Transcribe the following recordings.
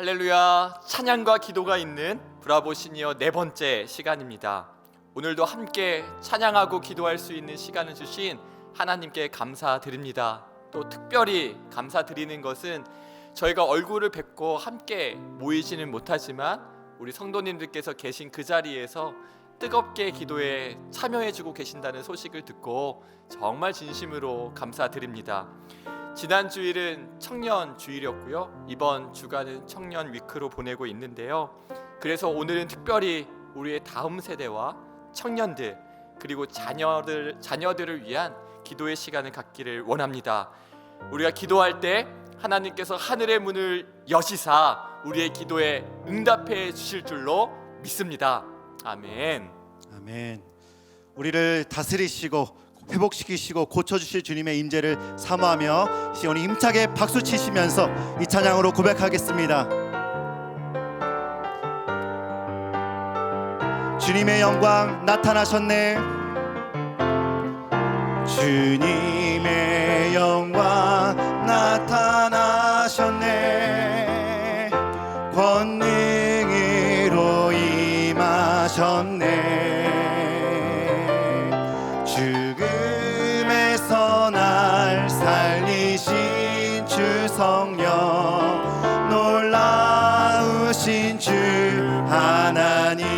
할렐루야 찬양과 기도가 있는 브라보 시니어 네 번째 시간입니다. 오늘도 함께 찬양하고 기도할 수 있는 시간을 주신 하나님께 감사드립니다. 또 특별히 감사드리는 것은 저희가 얼굴을 뵙고 함께 모이지는 못하지만 우리 성도님들께서 계신 그 자리에서 뜨겁게 기도에 참여해주고 계신다는 소식을 듣고 정말 진심으로 감사드립니다. 지난 주일은 청년 주일이었고요. 이번 주간은 청년 위크로 보내고 있는데요. 그래서 오늘은 특별히 우리의 다음 세대와 청년들 그리고 자녀들 자녀들을 위한 기도의 시간을 갖기를 원합니다. 우리가 기도할 때 하나님께서 하늘의 문을 여시사 우리의 기도에 응답해 주실 줄로 믿습니다. 아멘. 아멘. 우리를 다스리시고 회복시키시고 고쳐주실 주님의 인재를 사모하며 시온이 힘차게 박수 치시면서 이 찬양으로 고백하겠습니다. 주님의 영광 나타나셨네. 주님의 영광 나타나셨네. 살리신 주 성령 놀라우신 주 하나님.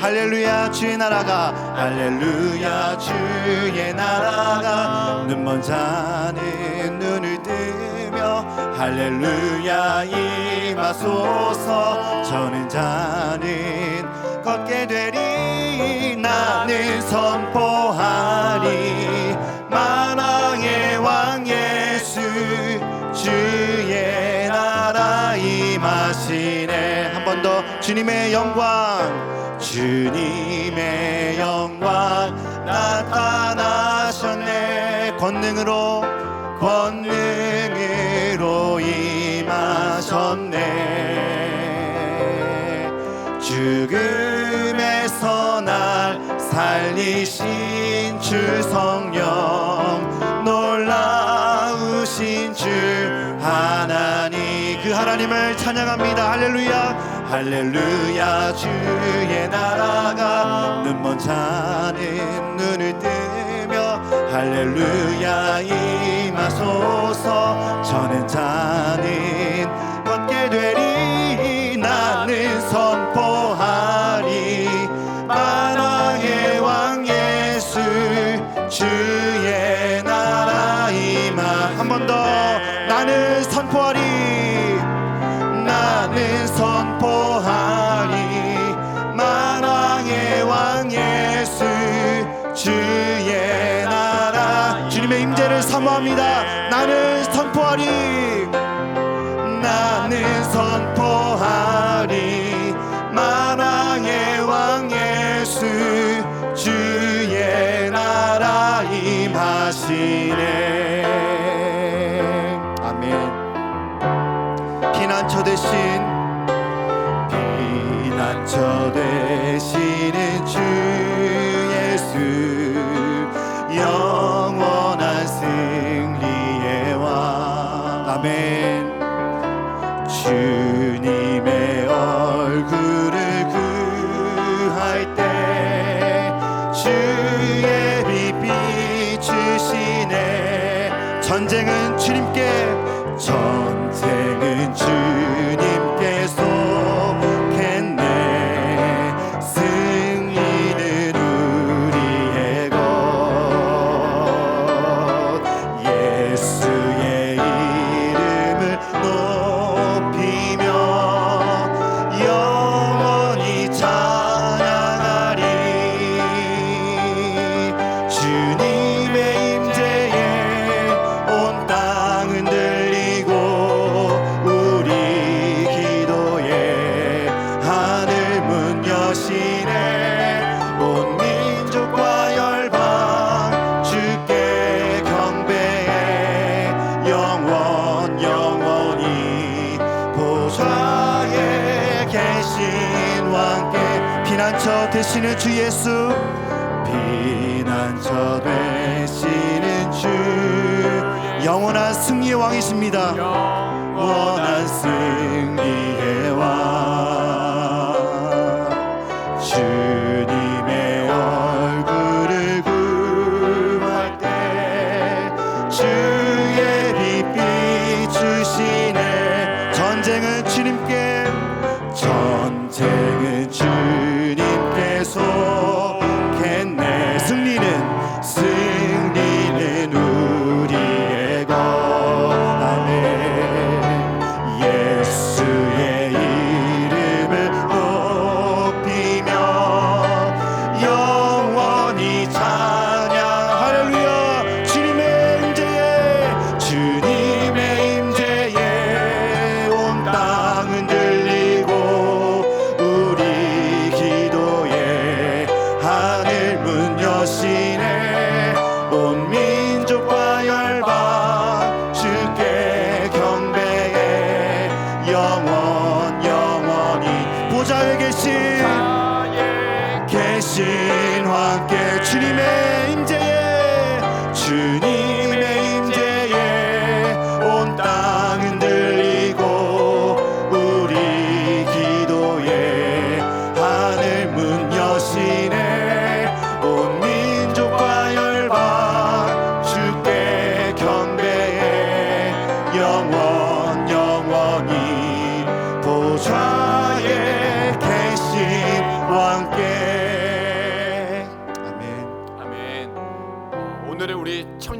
할렐루야 주의 나라가. 할렐루야 주의 나라가. 눈먼 자는 눈을 뜨며 할렐루야 임하소서. 저는 자는 걷게 되리. 나는 선포하리 임하시네 한 번 더 주님의 영광 주님의 영광 나타나셨네. 권능으로 권능으로 임하셨네. 죽음에서 날 살리신 주 성령 놀라우신 주 하나님. 그 하나님을 찬양합니다. 할렐루야. 할렐루야. 주의 나라가 눈먼 자는 눈을 뜨며 할렐루야. 임하소서. 저는 자는 걷게 되리. 나는 선포하리. 만왕의 왕 예수. 주의 나라 임하. 한 번 더 나는 선포하리 주의 나라. 주님의 임재를 사모합니다. 나는 선포하리. 나는 선포하리. 만왕의 왕 예수 주의 나라 임하시네. 아멘. 피난처 대신 피난처 되시는 주 영원한 승리의 왕. 아멘. 주님의 얼굴을 구할 때 주의 빛 비추시네. 전쟁은 주님께 전쟁 영원한 승리의 왕이십니다. 영원한 승리의 왕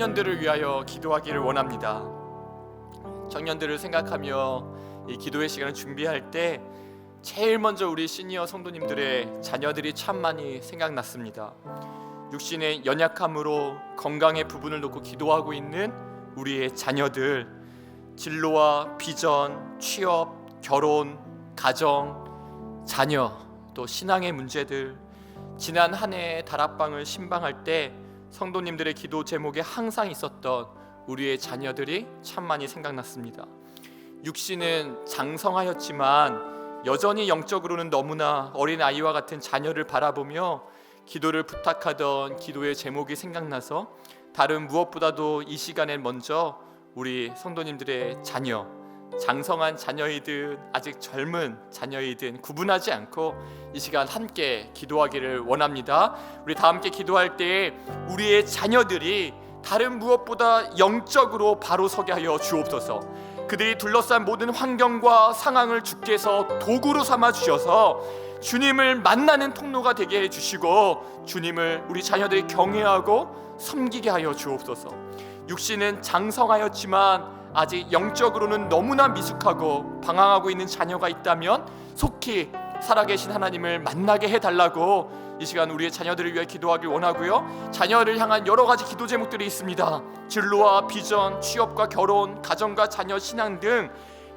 청년들을 위하여 기도하기를 원합니다. 청년들을 생각하며 이 기도의 시간을 준비할 때 제일 먼저 우리 시니어 성도님들의 자녀들이 참 많이 생각났습니다. 육신의 연약함으로 건강의 부분을 놓고 기도하고 있는 우리의 자녀들 진로와 비전, 취업, 결혼, 가정, 자녀 또 신앙의 문제들 지난 한 해의 다락방을 신방할 때 성도님들의 기도 제목에 항상 있었던 우리의 자녀들이 참 많이 생각났습니다. 육신은 장성하였지만 여전히 영적으로는 너무나 어린 아이와 같은 자녀를 바라보며 기도를 부탁하던 기도의 제목이 생각나서 다른 무엇보다도 이 시간에 먼저 우리 성도님들의 자녀 장성한 자녀이든 아직 젊은 자녀이든 구분하지 않고 이 시간 함께 기도하기를 원합니다. 우리 다 함께 기도할 때 우리의 자녀들이 다른 무엇보다 영적으로 바로 서게 하여 주옵소서. 그들이 둘러싼 모든 환경과 상황을 주께서 도구로 삼아 주셔서 주님을 만나는 통로가 되게 해 주시고 주님을 우리 자녀들이 경외하고 섬기게 하여 주옵소서. 육신은 장성하였지만 아직 영적으로는 너무나 미숙하고 방황하고 있는 자녀가 있다면 속히 살아계신 하나님을 만나게 해달라고 이 시간 우리의 자녀들을 위해 기도하길 원하고요. 자녀를 향한 여러 가지 기도 제목들이 있습니다. 진로와 비전, 취업과 결혼, 가정과 자녀, 신앙 등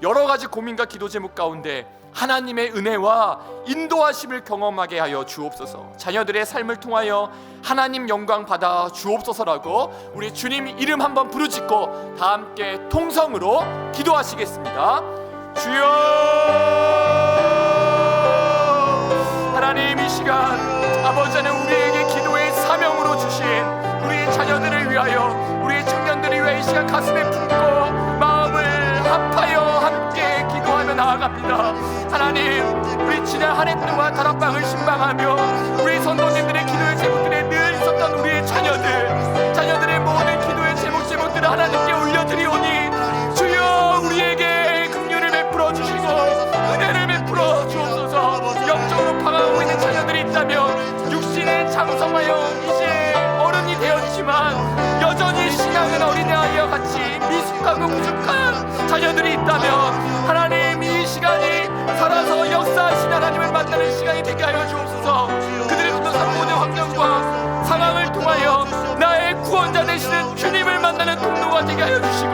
여러 가지 고민과 기도 제목 가운데 하나님의 은혜와 인도하심을 경험하게 하여 주옵소서. 자녀들의 삶을 통하여 하나님 영광 받아 주옵소서라고 우리 주님 이름 한번 부르짖고 다 함께 통성으로 기도하시겠습니다. 주여 하나님 이 시간 아버지는 우리에게 기도의 사명으로 주신 우리 자녀들을 위하여 우리 청년들을 위하여 이 시간 가슴에 품고 마음을 합하여 나아갑니다. 하나님 우리 지난 한 해 동안 다락방을 신방하며 우리 선도님들의 기도의 제목들에 미숙하고 부족한 자녀들이 있다면 하나님 이 시간이 살아서 역사하신 하나님을 만나는 시간이 되게 하여 주옵소서. 그들의 어떤 모든 환경과 상황을 통하여 나의 구원자 되시는 주님을 만나는 통로가 되게 하여 주시고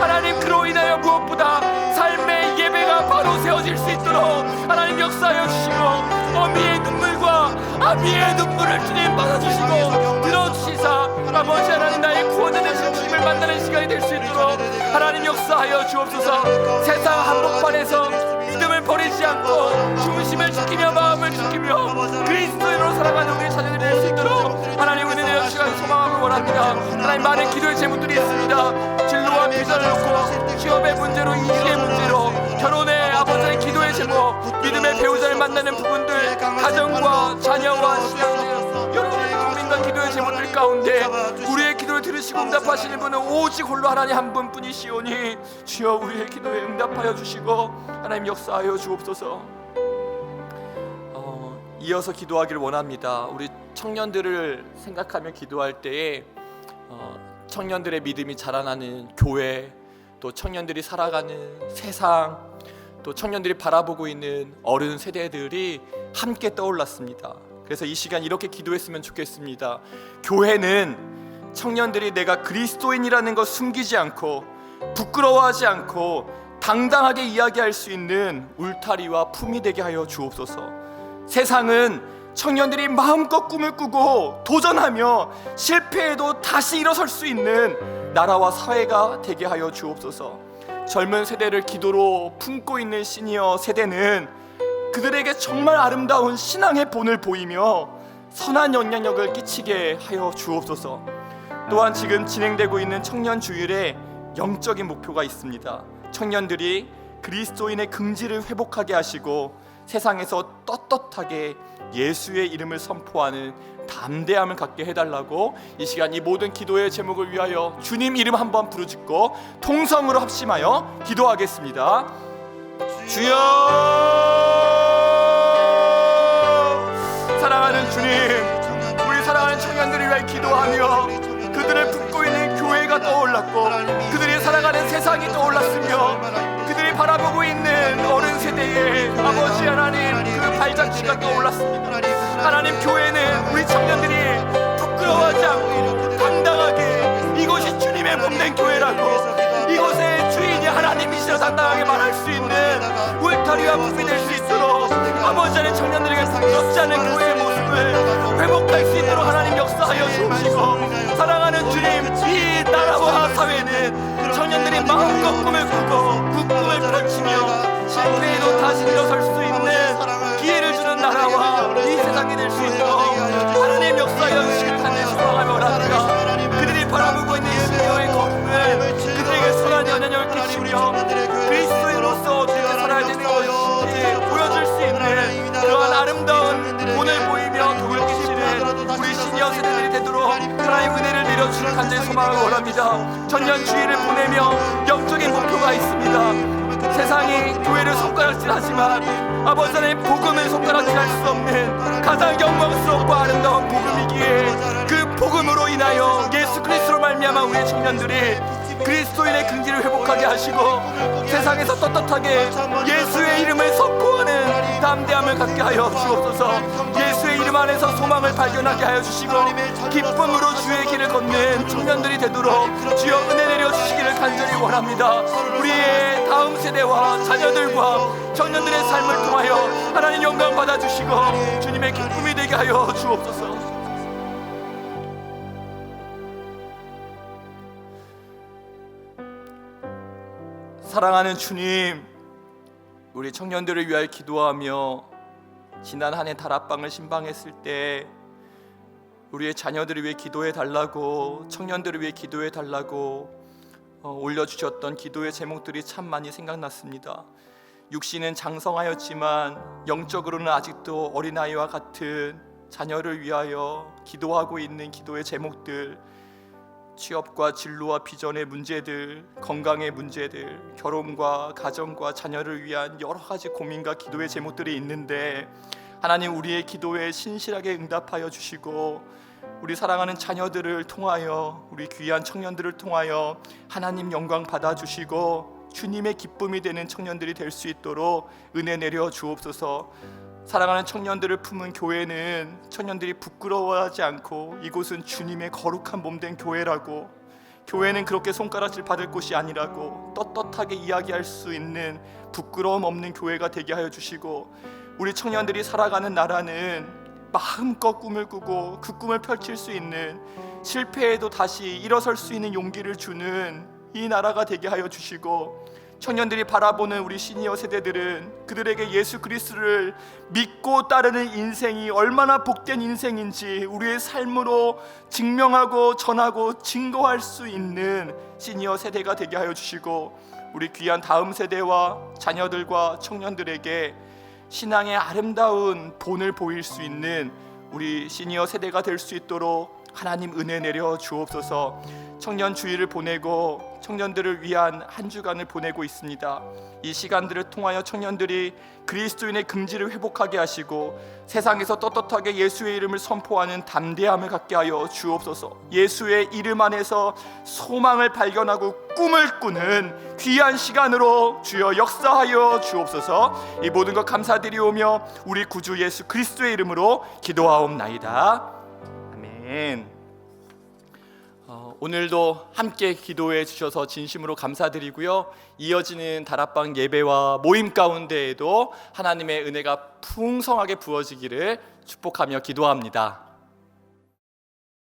하나님 그로 인하여 무엇보다 삶의 예배가 바로 세워질 수 있도록 하나님 역사하여 주시고 어미의 눈물과 아비의 눈물을 주님 받아주시고 들어주시사 아버지 하나님 나의 주님을 만나는 시간이 될 수 있도록 하나님 역사하여 주옵소서. 세상 한복판에서 믿음을 버리지 않고 중심을 지키며 마음을 지키며 그리스도인으로 살아가는 우리 자녀들이 될 수 있도록 하나님 우리 내어 시간 소망함을 원합니다. 하나님 많은 기도의 제목들이 있습니다. 진로와 비전을 놓고 취업의 문제로 인식의 문제로 결혼의 아버지의 기도의 제목 믿음의 배우자를 만나는 부분들 가정과 자녀와 신앙들 고민과 기도의 제목들 가운데 우리의 기도를 들으시고 응답하시는 분은 오직 홀로 하나님 한 분뿐이시오니 주여 우리의 기도에 응답하여 주시고 하나님 역사하여 주옵소서. 어, 이어서 기도하기를 원합니다. 우리 청년들을 생각하며 기도할 때에 어, 청년들의 믿음이 자라나는 교회 또 청년들이 살아가는 세상 또 청년들이 바라보고 있는 어른 세대들이 함께 떠올랐습니다. 그래서 이 시간 이렇게 기도했으면 좋겠습니다. 교회는 청년들이 내가 그리스도인이라는 것 숨기지 않고 부끄러워하지 않고 당당하게 이야기할 수 있는 울타리와 품이 되게 하여 주옵소서. 세상은 청년들이 마음껏 꿈을 꾸고 도전하며 실패해도 다시 일어설 수 있는 나라와 사회가 되게 하여 주옵소서. 젊은 세대를 기도로 품고 있는 시니어 세대는 그들에게 정말 아름다운 신앙의 본을 보이며 선한 영향력을 끼치게 하여 주옵소서. 또한 지금 진행되고 있는 청년 주일에 영적인 목표가 있습니다. 청년들이 그리스도인의 긍지를 회복하게 하시고 세상에서 떳떳하게 예수의 이름을 선포하는 담대함을 갖게 해달라고 이 시간 이 모든 기도의 제목을 위하여 주님 이름 한번 부르짖고 통성으로 합심하여 기도하겠습니다. 주여 사랑하는 주님 우리 사랑하는 청년들을 위해 기도하며 그들을 품고 있는 교회가 떠올랐고 그들이 살아가는 세상이 떠올랐으며 그들이 바라보고 있는 어른 세대의 아버지 하나님 그 발자취가 떠올랐습니다. 하나님 교회는 우리 청년들이 부끄러워하지 않고 당당하게 이것이 주님의 몸된 교회라고 이곳의 주인이 하나님이시라 당당하게 말할 수 있는 울타리와 품이 될수 아버지 하나님 청년들에게 부끄럽지 않은 교회의 모습을 회복할 수 있도록 하나님 역사하여 주시고 사랑하는 주님 이 나라와 사회는 청년들이 마음껏 꿈을 꾸고 그 꿈을 펼치며 실패해도 다시 일어설 수 있는 기회를 주는 나라와 이 세상이 될 수 있도록 하나님 역사하여 주시길 간절히 소망하며 원합니다 내려주시는 간절히 소망을 원합니다. 전년 주일을 보내며 영적인 목표가 있습니다. 세상이 교회를 손가락질하지만 아버지 하나님 복음을 손가락질할 수 없는 가장 영광스럽고 아름다운 복음이기에 그 복음으로 인하여 예수 그리스도로 말미암아 우리 청년들이 그리스도인의 긍지를 회복하게 하시고 세상에서 떳떳하게 예수의 이름을 선포하는 담대함을 갖게 하여 주옵소서. 예수의 이름 안에서 소망을 발견하게 하여 주시고 기쁨으로 주의 길을 걷는 청년들이 되도록 주여 은혜 내려 주시기를 간절히 원합니다. 우리의 다음 세대와 자녀들과 청년들의 삶을 통하여 하나님 영광 받아 주시고 주님의 기쁨이 되게 하여 주옵소서 사랑하는 주님, 우리 청년들을 위하여 기도하며 지난 한 해 다락방을 신방했을 때 우리의 자녀들을 위해 기도해 달라고 청년들을 위해 기도해 달라고 어, 올려주셨던 기도의 제목들이 참 많이 생각났습니다. 육신은 장성하였지만 영적으로는 아직도 어린아이와 같은 자녀를 위하여 기도하고 있는 기도의 제목들 취업과 진로와 비전의 문제들, 건강의 문제들, 결혼과 가정과 자녀를 위한 여러 가지 고민과 기도의 제목들이 있는데 하나님 우리의 기도에 신실하게 응답하여 주시고 우리 사랑하는 자녀들을 통하여 우리 귀한 청년들을 통하여 하나님 영광 받아 주시고 주님의 기쁨이 되는 청년들이 될 수 있도록 은혜 내려 주옵소서. 사랑하는 청년들을 품은 교회는 청년들이 부끄러워하지 않고 이곳은 주님의 거룩한 몸된 교회라고 교회는 그렇게 손가락질 받을 곳이 아니라고 떳떳하게 이야기할 수 있는 부끄러움 없는 교회가 되게 하여 주시고 우리 청년들이 살아가는 나라는 마음껏 꿈을 꾸고 그 꿈을 펼칠 수 있는 실패해도 다시 일어설 수 있는 용기를 주는 이 나라가 되게 하여 주시고 청년들이 바라보는 우리 시니어 세대들은 그들에게 예수 그리스도를 믿고 따르는 인생이 얼마나 복된 인생인지 우리의 삶으로 증명하고 전하고 증거할 수 있는 시니어 세대가 되게 하여 주시고 우리 귀한 다음 세대와 자녀들과 청년들에게 신앙의 아름다운 본을 보일 수 있는 우리 시니어 세대가 될 수 있도록 하나님 은혜 내려 주옵소서. 청년 주의를 보내고 청년들을 위한 한 주간을 보내고 있습니다. 이 시간들을 통하여 청년들이 그리스도인의 긍지를 회복하게 하시고 세상에서 떳떳하게 예수의 이름을 선포하는 담대함을 갖게 하여 주옵소서. 예수의 이름 안에서 소망을 발견하고 꿈을 꾸는 귀한 시간으로 주여 역사하여 주옵소서. 이 모든 것 감사드리오며 우리 구주 예수 그리스도의 이름으로 기도하옵나이다. 아멘. 어, 오늘도 함께 기도해 주셔서 진심으로 감사드리고요. 이어지는 다락방 예배와 모임 가운데에도 하나님의 은혜가 풍성하게 부어지기를 축복하며 기도합니다.